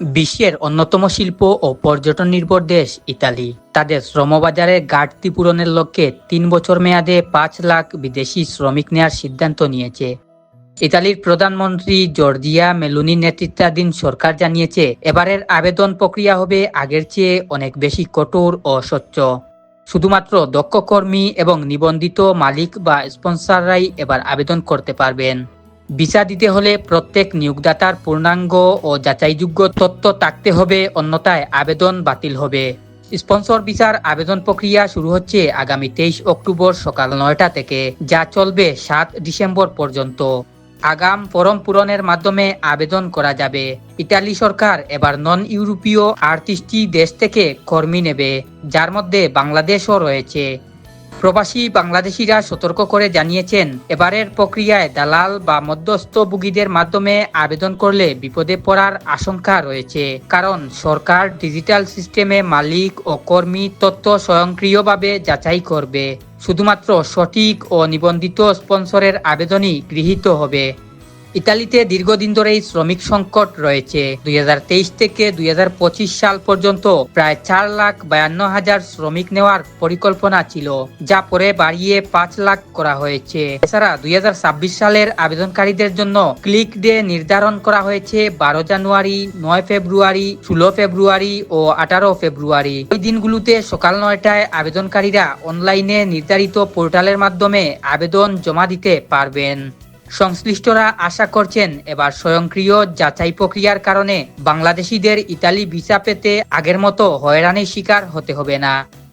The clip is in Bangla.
বিশ্বের অন্যতম শিল্প ও পর্যটন নির্ভর দেশ ইতালি। তাদের শ্রমবাজারে ঘাটতি পূরণের লক্ষ্যে তিন বছর মেয়াদে পাঁচ লাখ বিদেশি শ্রমিক নেওয়ার সিদ্ধান্ত নিয়েছে। ইতালির প্রধানমন্ত্রী জর্জিয়া মেলুনি নেতৃত্বাধীন সরকার জানিয়েছে, এবারের আবেদন প্রক্রিয়া হবে আগের চেয়ে অনেক বেশি কঠোর ও স্বচ্ছ। শুধুমাত্র দক্ষ কর্মী এবং নিবন্ধিত মালিক বা স্পন্সররাই এবার আবেদন করতে পারবেন। ভিসা দিতে হলে প্রত্যেক নিয়োগদাতার পূর্ণাঙ্গ ও যাচাইযোগ্য তথ্য থাকতে হবে, অন্যথায় আবেদন বাতিল হবে। স্পন্সর ভিসার আবেদন প্রক্রিয়া শুরু হচ্ছে আগামী তেইশ অক্টোবর সকাল নয়টা থেকে, যা চলবে সাত ডিসেম্বর পর্যন্ত। আগাম ফরম পূরণের মাধ্যমে আবেদন করা যাবে। ইতালি সরকার এবার নন ইউরোপীয় আটত্রিশটি দেশ থেকে কর্মী নেবে, যার মধ্যে বাংলাদেশও রয়েছে। প্রবাসী বাংলাদেশিরা সতর্ক করে জানিয়েছেন, এবারের প্রক্রিয়ায় দালাল বা মধ্যস্থভোগীদের মাধ্যমে আবেদন করলে বিপদে পড়ার আশঙ্কা রয়েছে। কারণ সরকার ডিজিটাল সিস্টেমে মালিক ও কর্মী তথ্য স্বয়ংক্রিয়ভাবে যাচাই করবে। শুধুমাত্র সঠিক ও নিবন্ধিত স্পন্সরের আবেদনই গৃহীত হবে। ইতালিতে দীর্ঘদিন ধরেই শ্রমিক সংকট রয়েছে। দুই হাজার তেইশ থেকে দুই হাজার পঁচিশ সাল পর্যন্ত প্রায় চার লাখ বায়ান্ন হাজার শ্রমিক নেওয়ার পরিকল্পনা ছিল, যা পরে বাড়িয়ে পাঁচ লাখ করা হয়েছে। এছাড়া দু হাজার ছাব্বিশ সালের আবেদনকারীদের জন্য ক্লিক ডে নির্ধারণ করা হয়েছে বারো জানুয়ারি, নয় ফেব্রুয়ারি, ষোলো ফেব্রুয়ারি ও আঠারো ফেব্রুয়ারি। ওই দিনগুলোতে সকাল নয়টায় আবেদনকারীরা অনলাইনে নির্ধারিত পোর্টালের মাধ্যমে আবেদন জমা দিতে পারবেন। সংশ্লিষ্টরা আশা করছেন এবার স্বয়ংক্রিয় যাচাই প্রক্রিয়ার কারণে বাংলাদেশিদের ইতালি ভিসা পেতে আগের মতো হয়রানির শিকার হতে হবে না।